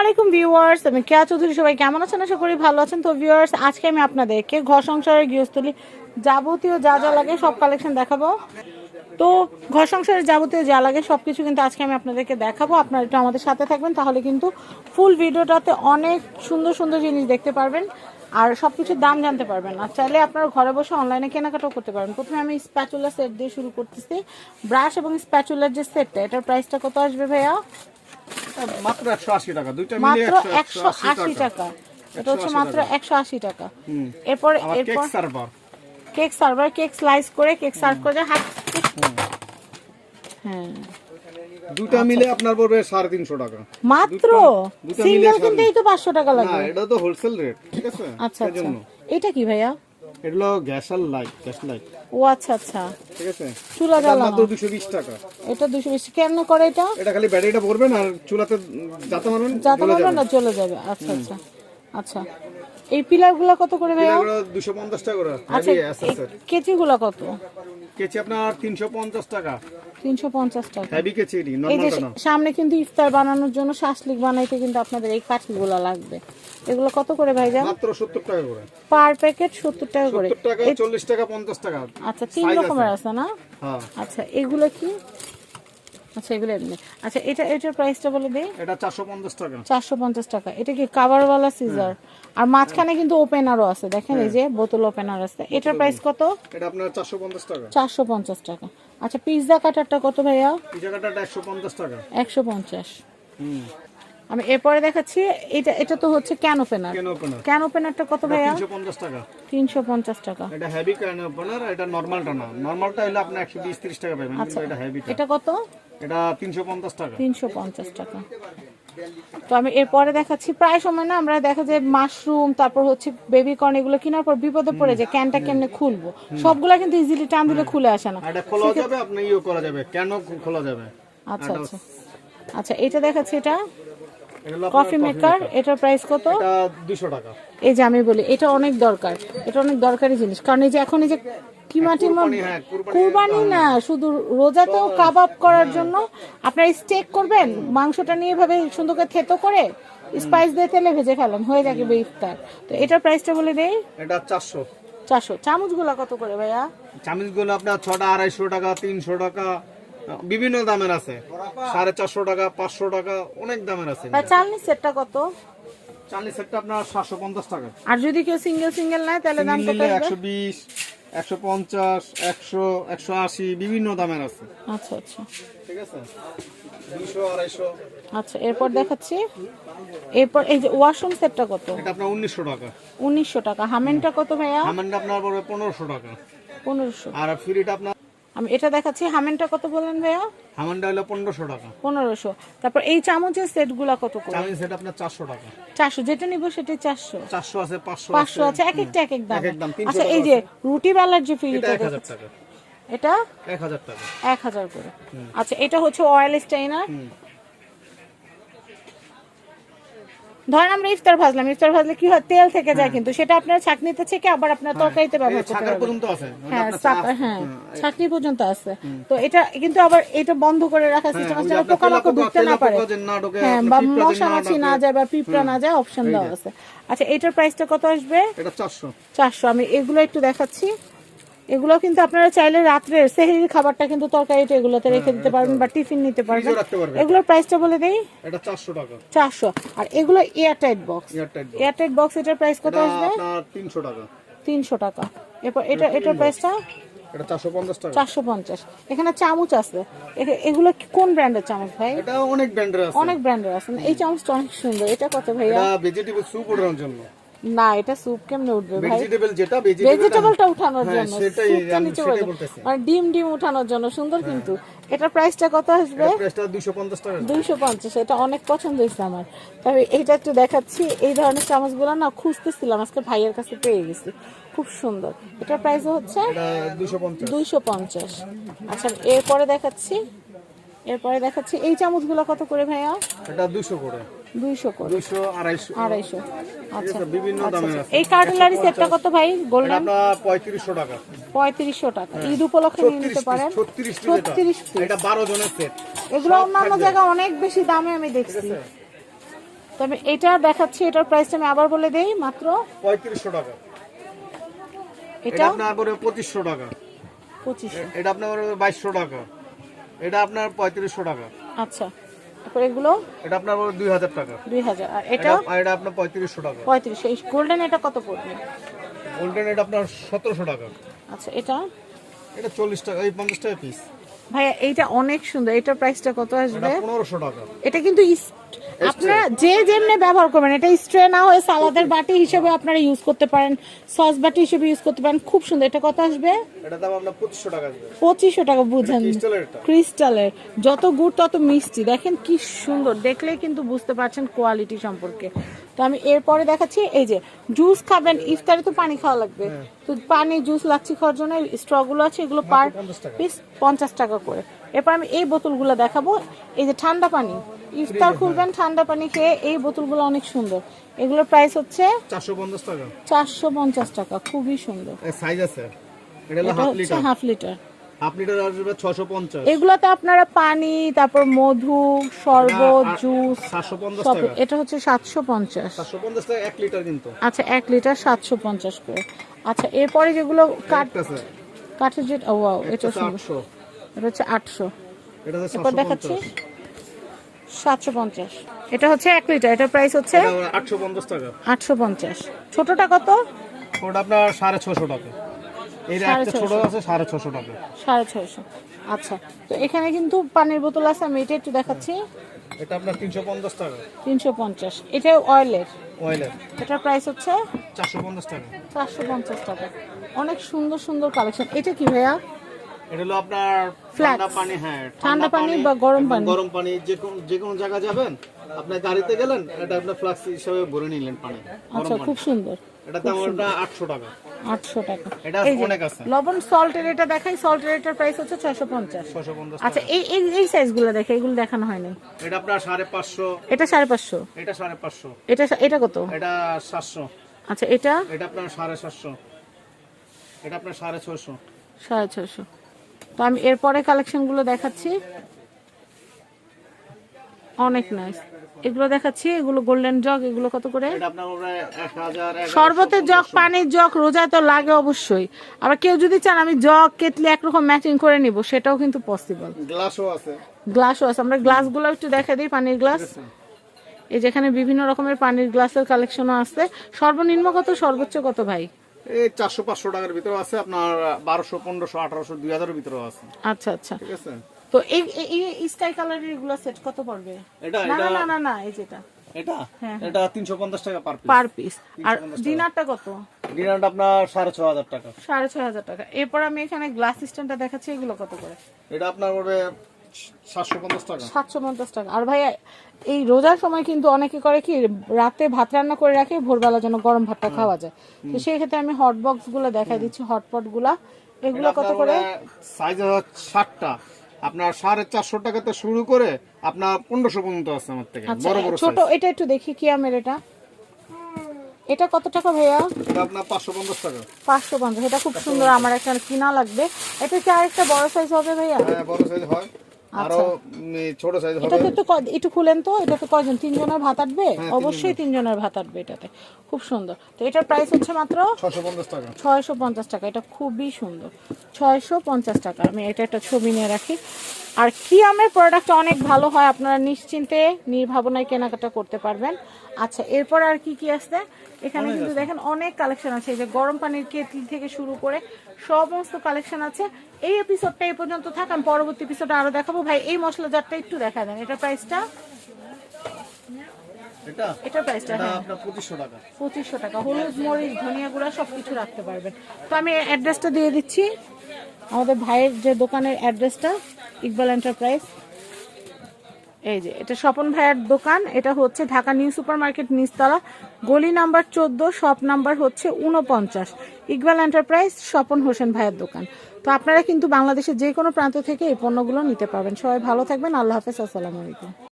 আলাইকুম ভিউয়ার্স, আমি কেয়া চৌধুরী, সবাই কেমন আছেন? আশা করি ভালো আছেন। তো ভিউয়ার্স, আজকে আমি আপনাদেরকে ঘর সংসারের গৃহস্থলী যাবতীয় যা যা লাগে সব কালেকশন দেখাবো। তো ঘর সংসারের যাবতীয় যা লাগে সব কিছু কিন্তু আজকে আমি আপনাদেরকে দেখাবো। আপনারা একটু আমাদের সাথে থাকবেন, তাহলে কিন্তু ফুল ভিডিওটাতে অনেক সুন্দর সুন্দর জিনিস দেখতে পারবেন আর সব কিছুর দাম জানতে পারবেন। আর চাইলে আপনারা ঘরে বসে অনলাইনে কেনাকাটাও করতে পারবেন। প্রথমে আমি স্প্যাচুলা সেট দিয়ে শুরু করতেছি। ব্রাশ এবং স্প্যাচুলার যে সেটটা এটার প্রাইসটা কত আসবে ভাইয়া? মাত্র একশো আশি টাকা দুইটা একশো আশি টাকা। এটা হচ্ছে মাত্র টাকা। একশো আশি টাকা। এরপর আবার cake server. Cake server cake slice করে কেক সার্ভ করে হাত হ্যাঁ। দুইটা মিলে আপনার পড়বে সাড়ে তিনশো টাকা। মাত্র? সিঙ্গেল কিনতেই তো পাঁচশো টাকা না এটা তো হোলসেল রেট ঠিক আছে? আচ্ছা আচ্ছা। এটা কি ভাইয়া? এগুলো গ্যাস আর লাইট গ্যাস লাইট। ও আচ্ছা আচ্ছা। ঠিক আছে? চুলা এটা জ্বালানো। মাত্র দুশো বিশ টাকা। এটা দুশো বেশি। কেন করে এটা? এটা খালি ব্যাটারিটা ভরবেন আর চুলাতে যাতে মারবেন যাতে মারবেন না চলে যাবে। আচ্ছা আচ্ছা আচ্ছা। এই পিলারগুলা কত করে দুশো পঞ্চাশ টাকা করে। আচ্ছা হেভি এসএসএর কেচি গুলা কত? কেচি আপনার তিনশো পঞ্চাশ টাকা। তিনশো পঞ্চাশ টাকা। হেভি কেচি নর্মালটা না। সামনে কিন্তু ইফতার বানানোর জন্য শাসলিক বানাইতে কিন্তু আপনাদের এই কাঠিগুলো লাগবে। এগুলো কত করে ভাই ভাইজান মাত্র সত্তর টাকা করে। পার প্যাকেট সত্তর টাকা করে। সত্তর টাকা চল্লিশ টাকা পঞ্চাশ টাকা। আচ্ছা তিন রকমের আছে। আছে না? হ্যাঁ। আচ্ছা এগুলো কি? আচ্ছা এগুলো এমনি। আচ্ছা এটা এটার প্রাইসটা বলে দেই? এটা চারশো পঞ্চাশ টাকা। চারশো পঞ্চাশ টাকা। এটা কি কাভারওয়ালা সিজার আর মাঝখানে কিন্তু ওপেনারও আছে। দেখেন এই যে বোতল ওপেনার আছে। এটার প্রাইস কত? এটা আপনার চারশো পঞ্চাশ টাকা। চারশো পঞ্চাশ টাকা। আচ্ছা পিৎজা কাটারটা কত ভাইয়া? জায়গাটা একশো পঞ্চাশ টাকা। একশো পঞ্চাশ। হুম। আমি এরপরে দেখাচ্ছি এটা এটা তো হচ্ছে can opener can opener can ওপেনারটা কত ভাইয়া? তিনশো পঞ্চাশ টাকা। তিনশো পঞ্চাশ টাকা। এটা হেভি ক্যান ওপেনার এটা নর্মালটা না। নর্মালটা হলে আপনি একশো বিশ ত্রিশ টাকা পাবেন। কিন্তু এটা হেভিটা এটা কত? এটা টাকা। টাকা। তো আমি এরপরে দেখাচ্ছি প্রায় সময় না আমরা দেখা যায় মাশরুম তারপর হচ্ছে বেবি কর্ন এগুলো কেনার পর বিপদে পড়ে যায় ক্যানটা কেমনে খুলবো? সবগুলা কিন্তু ইজিলি টান দিলে খুলে আসে না। এটা খোলা যাবে? আপনি ইয়ে করা যাবে? কেন খোলা যাবে? আচ্ছা আচ্ছা। আচ্ছা এটা দেখাচ্ছি এটা। কফি মেকার এটার প্রাইস কত? এটা দুশো টাকা। এই যে আমি বলি এটা অনেক দরকার এটা অনেক দরকারি জিনিস। কারণ এই যে এখন এই যে কিমা টিমা কুরবানি, হ্যাঁ, কুরবানি না শুধু রোজাতেও কাবাব করার জন্য আপনারা স্টেক করবেন মাংসটা নিয়ে ভাবে সুন্দর করে থেতো করে স্পাইস দিয়ে তেলে ভেজে ফেলেন হয়ে যাবে ইফতার তো এটার প্রাইসটা বলে দেই? এটা চারশো। চারশো। চামচগুলা কত করে ভাইয়া? চামিজগুলো আপনার ছটা আড়াইশো টাকা তিনশো টাকা বিভিন্ন দামের আছে। সাড়ে চারশো টাকা পাঁচশো টাকা অনেক দামের আছে। চালনি সেটটা কত? চালিশ সেটটা আপনার সাতশো পঞ্চাশ টাকা। আর যদি কেউ সিঙ্গেল সিঙ্গেল নেয় তাহলে দাম কত একশো বিশ। একশো পঞ্চাশ একশো একশো আশি বিভিন্ন দামের আছে। আচ্ছা আচ্ছা। ঠিক আছে? দুশো আড়াইশো। আচ্ছা এরপর দেখাচ্ছি। এরপর এই যে ওয়াশরুম সেটটা কত? এটা আপনার উনিশশো টাকা। উনিশশো টাকা। হামেনটা কত ভাইয়া? হামেনটা আপনার পড়বে পনেরোশো টাকা। পনেরোশো। আর ফ্রিটা আপনার আমি এটা দেখাচ্ছি হামেনটা কত বললেন ভাইয়া? হামেনটা হলো পনেরোশো টাকা। পনেরোশো। তারপর এই চামচের সেটগুলা কত করে? সেট আপনার চারশো টাকা। চারশো যেটা নিবো সেটা চারশো। চারশো আছে পাঁচশো পাঁচশো আছে। এক একটা এক এক দাম। এক এক দাম, 300 আচ্ছা এই যে রুটি বেলার যে টাকা। এটা? এক হাজার টাকা। এক হাজার করে। আচ্ছা এটা হচ্ছে অয়েল স্টাইনার ধরেন আমরা ইফতার ভাজলাম ইফতার ভাজলে কি হয়? তেল থেকে যায় কিন্তু সেটা আপনার ছাকনিতে থেকে আবার আপনার তরকারিতে ব্যবহার করতে পারবেন হ্যাঁ হ্যাঁ ছাকনি পর্যন্ত আছে। তো এটা কিন্তু আবার এটা বন্ধ করে রাখার সিস্টেম আছে যেন পোকামাকড় ঢুকতে না পারে। হ্যাঁ বা পিঁপড়া যেন মশা না মাছি না যায় বা পিঁপড়া না যায় অপশন দেওয়া আছে। আচ্ছা এটার প্রাইসটা কত আসবে? এটা চারশো। চারশো। আমি এগুলো একটু দেখাচ্ছি। এগুলো কিন্তু আপনারা চাইলে রাত্রে সেহরির খাবারটা কিন্তু তরকারিটা এগুলোতে রেখে দিতে পারবেন বা টিফিন নিতে পারবেন। এগুলোর প্রাইসটা বলে দেই? এটা চারশো টাকা। চারশো। আর এগুলো airtight box air tight box এটার প্রাইস কত আসবে? আপনার তিনশো টাকা। তিনশো টাকা। এরপর এটা এটার প্রাইসটা এটা চারশো পঞ্চাশ টাকা। চারশো পঞ্চাশ। এখানে চামচ আছে। এগুলো কোন ব্র্যান্ডের চামচ ভাই? এটা অনেক ব্র্যান্ডের আছে। অনেক ব্র্যান্ডের আছে? এই চামচটা অনেক সুন্দর। এটা কত ভাইয়া? এটা ভেজিটেবল স্যুপ ওঠানোর জন্য। না এটা স্যুপ কেমনে উঠবে ভাই? ভেজিটেবল যেটা ভেজিটেবলটা উঠানোর হ্যাঁ, জন্য সেটাই, নিচে। মানে ডিম ডিম উঠানোর জন্য সুন্দর কিন্তু। এটার প্রাইসটা কত আসবে? প্রাইসটা দুশো পঞ্চাশ টাকা। দুইশো পঞ্চাশ এটা অনেক পছন্দ হয়েছে আমার। তবে এইটা একটু দেখাচ্ছি এই ধরনের চামচগুলো না খুঁজতেছিলাম আজকে ভাইয়ের কাছে পেয়ে গেছি। খুব সুন্দর। এটার প্রাইস হচ্ছে এটা দুশো পঞ্চাশ। দুইশো পঞ্চাশ। আচ্ছা এরপরে দেখাচ্ছি এরপরে দেখাচ্ছি এই চামচগুলো কত করে ভাইয়া? এটা দুশো করে। দুইশো করে। আচ্ছা। বিভিন্ন আচ্ছা, দামের আচ্ছা। আছে। এই কার্টুলারি সেটটা কত ভাই? এটা গোল্ডেন আপনার পঁয়ত্রিশশো টাকা। পঁয়ত্রিশশো টাকা। ঈদ উপলক্ষে নিতে পারেন। ছত্রিশ ছত্রিশ পিস। এটা বারো জনের সেট। এগুলো অন্যান্য জায়গায় অনেক বেশি দামে আমি দেখছি। তবে এটা দেখাচ্ছি এটার প্রাইসটা আমি আবার বলে দেই মাত্র পঁয়ত্রিশশো টাকা। এটা? আপনার পরে পঁচিশশো টাকা। পঁচিশ এটা আপনার বাইশশো টাকা। এটা আপনার পঁয়ত্রিশশো টাকা। আচ্ছা। তারপর এগুলো? এটা আপনার পরে দুই হাজার টাকা। দুই হাজার। আর এটা আপনার পঁয়ত্রিশশো টাকা। পঁয়ত্রিশ এই গোল্ডেন এটা কত পড়বে? গোল্ডেন এটা আপনার সতেরোশো টাকা। আচ্ছা এটা? এটা চল্লিশ টাকা এই পঞ্চাশ টাকা পিস ভাইয়া এইটা অনেক সুন্দর। এটার প্রাইসটা কত আসবে? পনেরোশো টাকা। এটা কিন্তু আপনারা যে যেমনি ব্যবহার করবেন এটা স্ট্রে না হয়ে সালাদের বাটি হিসেবে আপনারা ইউজ করতে পারেন সস বাটি হিসেবে ইউজ করতে পারেন খুব সুন্দর। এটা কত আসবে? এটা দাম আপনার পঁচিশশো টাকা আসবে। পঁচিশশো টাকা বুঝেন। ক্রিস্টালের যত গুড় তত মিষ্টি। দেখেন কি সুন্দর। দেখলেই কিন্তু বুঝতে পারছেন কোয়ালিটি সম্পর্কে। তো আমি এরপরে দেখাচ্ছি এই যে জুস খাবেন ইফতারে তো পানি খাওয়া লাগবে। তো পানি জুস লাচ্ছি খাওয়ার জন্য স্ট্রগুলো আছে এগুলো পার 50 পিস পঞ্চাশ টাকা করে। এরপর আমি এই বোতলগুলো দেখাবো। এই যে ঠান্ডা পানি ইফতার খুলবেন ঠান্ডা পানি খেয়ে এই বোতলগুলো অনেক সুন্দর। এগুলোর প্রাইস হচ্ছে চারশো পঞ্চাশ টাকা। খুবই সুন্দর। সাইজ আছে? হাফ লিটার এগুলাতে আপনারা পানি তারপর মধু শরবত জুস এটা হচ্ছে সাতশো পঞ্চাশ। আচ্ছা এক লিটার সাতশো পঞ্চাশ করে। আচ্ছা এরপরে যেগুলো কাঠ কাঠের যে ও এটা সুন্দর। এটা হচ্ছে আটশো। এটা এরপর দেখাচ্ছি। সাতশো পঞ্চাশ। এটা হচ্ছে এক লিটার এটার প্রাইস হচ্ছে এটা আটশো পঞ্চাশ টাকা। আটশো পঞ্চাশ। ছোটটা কত? ওটা আপনার সাড়ে ছশো টাকা। সাড়ে একটা ছোট ছশো। আছে সাড়ে ছশো টাকা। সাড়ে ছয়শো। আচ্ছা তো এখানে কিন্তু পানির বোতল আছে আমি এটা একটু দেখাচ্ছি। এটা আপনার তিনশো পঞ্চাশ টাকা। তিনশো পঞ্চাশ। এটা অয়েলের অয়েলের এটার প্রাইস হচ্ছে চারশো পঞ্চাশ টাকা। চারশো পঞ্চাশ টাকা। অনেক সুন্দর সুন্দর কালেকশন এটা কি ভাইয়া? এটা হলো আপনার ঠান্ডা পানি হ্যাঁ ঠান্ডা পানি বা গরম পানি? গরম পানি যে কোন যে কোনো জায়গা যাবেন আপনার গাড়িতে গেলেন এটা আপনার ফ্লাক্স হিসাবে ভরে নিলেন পানি আচ্ছা খুব সুন্দর এটা দাম ওটা আটশো টাকা। আটশো টাকা। এটা অনেক আছে। লবণ সল্টের এটা দেখাই সল্টের এটার প্রাইস হচ্ছে ছয়শো পঞ্চাশ। ছশো পঞ্চাশ আচ্ছা এই এই এই সাইজগুলো দেখে এগুলো দেখানো হয়নি। এটা আপনার সাড়ে পাঁচশো। এটা সাড়ে পাঁচশো। এটা সাড়ে পাঁচশো। এটা এটা কত? এটা সাতশো। আচ্ছা এটা? এটা আপনার সাড়ে সাতশো। এটা আপনার সাড়ে ছশো সাড়ে ছশো তো আমি এরপরে কালেকশনগুলো দেখাচ্ছি। অনেক নাইস এগুলো দেখাচ্ছি এগুলো গোল্ডেন জগ এগুলো কত করে? শরবতের জগ পানির জগ রোজায় তো লাগে অবশ্যই। আবার কেউ যদি চান আমি জগ কেটলি একরকম ম্যাচিং করে নিব সেটাও কিন্তু পসিবল গ্লাসও আছে। গ্লাসও আছে। আমরা গ্লাসগুলো একটু দেখা দিই পানির গ্লাস এই যেখানে বিভিন্ন রকমের পানির গ্লাসের কালেকশনও আছে। সর্বনিম্ন কত সর্বোচ্চ কত ভাই? এই চারশো পাঁচশো টাকার ভিতরে আছে আপনার বারোশো পনেরোশো আঠারোশো দুই হাজারের ভিতরেও আছে। আচ্ছা আচ্ছা। ঠিক আছে? তো এই এই- স্কাই কালারের এগুলো সেট কত পড়বে? এটা না না না না এই যেটা। এটা? হ্যাঁ, এটা তিনশো পঞ্চাশ টাকা পার পিস পার পিস আর ডিনারটা কত? ডিনারটা আপনার সাড়ে ছ হাজার টাকা। সাড়ে ছয় হাজার টাকা। এরপর আমি এখানে গ্লাস স্ট্যান্ডটা দেখাচ্ছি এগুলো কত করে? এটা আপনার পড়বে সাতশো পঞ্চাশ টাকা। আর ভাইয়া এই রোজার সময় কিন্তু অনেকে করে কি রাতে ভাত রান্না করে রাখে ভোরবেলা যেন গরম ভাতটা খাওয়া যায়। তো সেই ক্ষেত্রে আমি হট বক্সগুলো দেখাই দিচ্ছি। হটপটগুলা এগুলো কত করে? সাইজ ষাটটা। আপনার সাড়ে চারশো টাকাতে শুরু করে আপনার পনেরোশো পর্যন্ত আছে আমার থেকে আচ্ছা বড় বড় ছোট এটা একটু দেখি কি আমের এটা। এটা কত টাকা ভাইয়া? এটা আপনার পাঁচশো পঞ্চাশ টাকা। পাঁচশো পঞ্চাশ এটা খুব সুন্দর আমার একটা কিনা লাগবে। এটা কি আরেকটা বড় সাইজ হবে ভাইয়া? হ্যাঁ বড় সাইজ হয়। আরও ছোট সাইজ হবে। এটাতে তো একটু খুলেন তো এটাতে কয়জন? তিনজনের ভাত আটবে? হ্যাঁ, অবশ্যই তিনজনের ভাত আটবে এটাতে। খুব সুন্দর। তো এটার প্রাইস হচ্ছে মাত্র ছশো পঞ্চাশ টাকা। ছয়শো পঞ্চাশ টাকা। এটা খুবই সুন্দর। ছয়শো পঞ্চাশ টাকা। আমি এটা একটা ছবি নিয়ে রাখি। আর কিয়ামের প্রোডাক্ট অনেক ভালো হয় আপনারা নিশ্চিন্তে নির্ভাবনায় কেনাকাটা করতে পারবেন। আচ্ছা এরপর আর কি কি আসছে এখানে কিন্তু দেখেন অনেক কালেকশন আছে। এই যে গরম পানির কেটলি থেকে শুরু করে সমস্ত কালেকশন আছে। এই এপিসোডটা এই পর্যন্ত থাক আমি পরবর্তী এপিসোডে আরও দেখাবো। ভাই এই মশলা জারটা একটু দেখা দেন। এটা প্রাইসটা এটা? এটার প্রাইসটা হ্যাঁ। আপনার পঁচিশশো টাকা। টাকা। হলুদ মরিচ ধনিয়া গুঁড়া সব কিছু রাখতে পারবেন। তো আমি অ্যাড্রেসটা দিয়ে দিচ্ছি। আমাদের ভাইয়ের যে দোকানের অ্যাড্রেসটা, ইকবাল এন্টারপ্রাইজ। এই যে, এটা স্বপন ভাইয়ের দোকান, এটা হচ্ছে ঢাকা নিউ সুপার মার্কেট নিচতলা। গলি নাম্বার চোদ্দ, শপ নাম্বার হচ্ছে উনপঞ্চাশ ইকবাল এন্টারপ্রাইজ, স্বপন হোসেন ভাইয়ের দোকান। তো আপনারা কিন্তু বাংলাদেশের যে কোনো প্রান্ত থেকে এই পণ্যগুলো নিতে পারবেন। সবাই ভালো থাকবেন। আল্লাহ হাফেজ, আসসালামু আলাইকুম।